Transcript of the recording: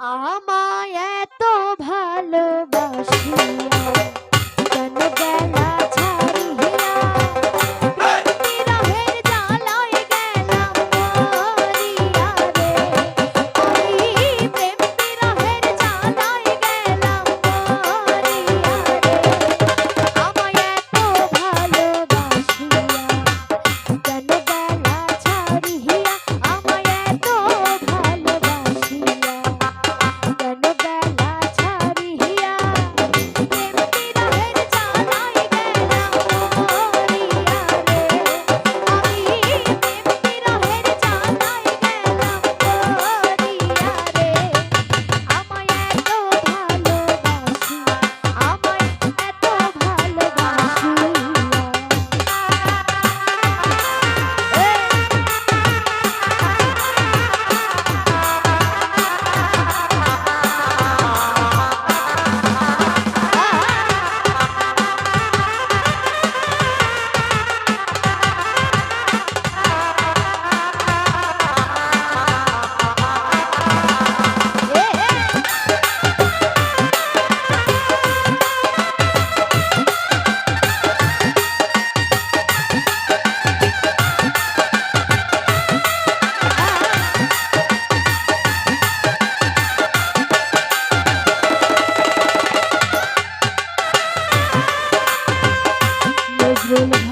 আমায় এত ভালোবাসে। Vamos